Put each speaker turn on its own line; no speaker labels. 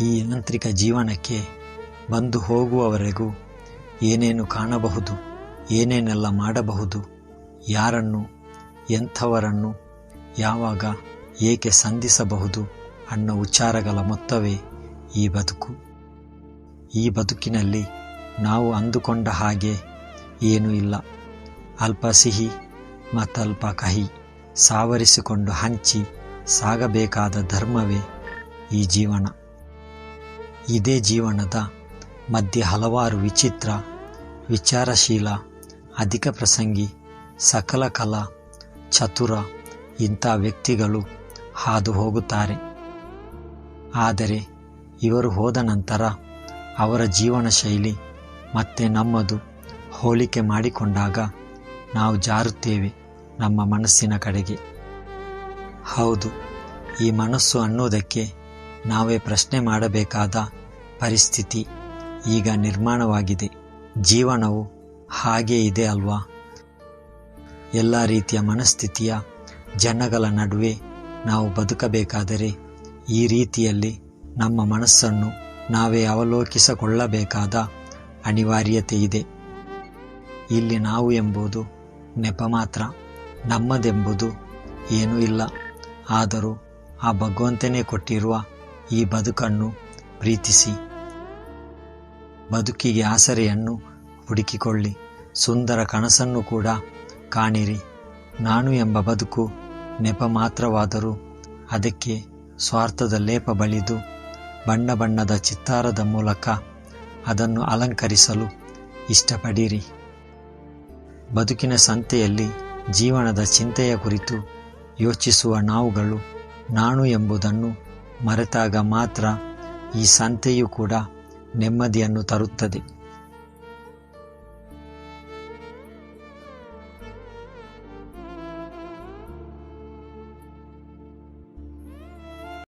ಈ ಯಾಂತ್ರಿಕ ಜೀವನಕ್ಕೆ ಬಂದು ಹೋಗುವವರೆಗೂ ಏನೇನು ಕಾಣಬಹುದು, ಏನೇನೆಲ್ಲ ಮಾಡಬಹುದು, ಯಾರನ್ನು, ಎಂಥವರನ್ನು, ಯಾವಾಗ ಏಕೆ ಸಂಧಿಸಬಹುದು ಅನ್ನೋ ವಿಚಾರಗಳ ಮೊತ್ತವೇ ಈ ಬದುಕು. ಈ ಬದುಕಿನಲ್ಲಿ ನಾವು ಅಂದುಕೊಂಡ ಹಾಗೆ ಏನೂ ಇಲ್ಲ. ಅಲ್ಪ ಸಿಹಿ, ಮತ್ತಲ್ಪ ಕಹಿ, ಸಾವರಿಸಿಕೊಂಡು ಹಂಚಿ ಸಾಗಬೇಕಾದ ಧರ್ಮವೇ ಈ ಜೀವನ. ಇದೇ ಜೀವನದ ಮಧ್ಯೆ ಹಲವಾರು ವಿಚಿತ್ರ, ವಿಚಾರಶೀಲ, ಅಧಿಕ ಪ್ರಸಂಗಿ, ಸಕಲ ಕಲಾ, ಚತುರ ಇಂಥ ವ್ಯಕ್ತಿಗಳು ಹಾದು ಹೋಗುತ್ತಾರೆ. ಆದರೆ ಇವರು ಹೋದ ನಂತರ ಅವರ ಜೀವನ ಶೈಲಿ ಮತ್ತೆ ನಮ್ಮದು ಹೋಲಿಕೆ ಮಾಡಿಕೊಂಡಾಗ ನಾವು ಜಾರುತ್ತೇವೆ ನಮ್ಮ ಮನಸ್ಸಿನ ಕಡೆಗೆ. ಹೌದು, ಈ ಮನಸ್ಸು ಅನ್ನೋದಕ್ಕೆ ನಾವೇ ಪ್ರಶ್ನೆ ಮಾಡಬೇಕಾದ ಪರಿಸ್ಥಿತಿ ಈಗ ನಿರ್ಮಾಣವಾಗಿದೆ. ಜೀವನವು ಹಾಗೇ ಇದೆ ಅಲ್ವಾ? ಎಲ್ಲ ರೀತಿಯ ಮನಸ್ಥಿತಿಯ ಜನಗಳ ನಡುವೆ ನಾವು ಬದುಕಬೇಕಾದರೆ ಈ ರೀತಿಯಲ್ಲಿ ನಮ್ಮ ಮನಸ್ಸನ್ನು ನಾವೇ ಅವಲೋಕಿಸಿಕೊಳ್ಳಬೇಕಾದ ಅನಿವಾರ್ಯತೆ ಇದೆ. ಇಲ್ಲಿ ನಾವು ಎಂಬುದು ನೆಪ ಮಾತ್ರ, ನಮ್ಮದೆಂಬುದು ಏನೂ ಇಲ್ಲ. ಆದರೂ ಆ ಭಗವಂತನೇ ಕೊಟ್ಟಿರುವ ಈ ಬದುಕನ್ನು ಪ್ರೀತಿಸಿ. ಬದುಕಿಗೆ ಆಸರೆಯನ್ನು ಹುಡುಕಿಕೊಳ್ಳಿ. ಸುಂದರ ಕನಸನ್ನು ಕೂಡ ಕಾಣಿರಿ. ನಾನು ಎಂಬ ಬದುಕು ನೆಪ ಮಾತ್ರವಾದರೂ ಅದಕ್ಕೆ ಸ್ವಾರ್ಥದ ಲೇಪ ಬಳಿದು ಬಣ್ಣ ಬಣ್ಣದ ಚಿತ್ತಾರದ ಮೂಲಕ ಅದನ್ನು ಅಲಂಕರಿಸಲು ಇಷ್ಟಪಡಿರಿ. ಬದುಕಿನ ಸಂತೆಯಲ್ಲಿ ಜೀವನದ ಚಿಂತೆಯ ಕುರಿತು ಯೋಚಿಸುವ ನಾವುಗಳು ನಾನು ಎಂಬುದನ್ನು ಮರೆತಾಗ ಮಾತ್ರ ಈ ಸಂತೆಯೂ ಕೂಡ ನೆಮ್ಮದಿಯನ್ನು ತರುತ್ತದೆ.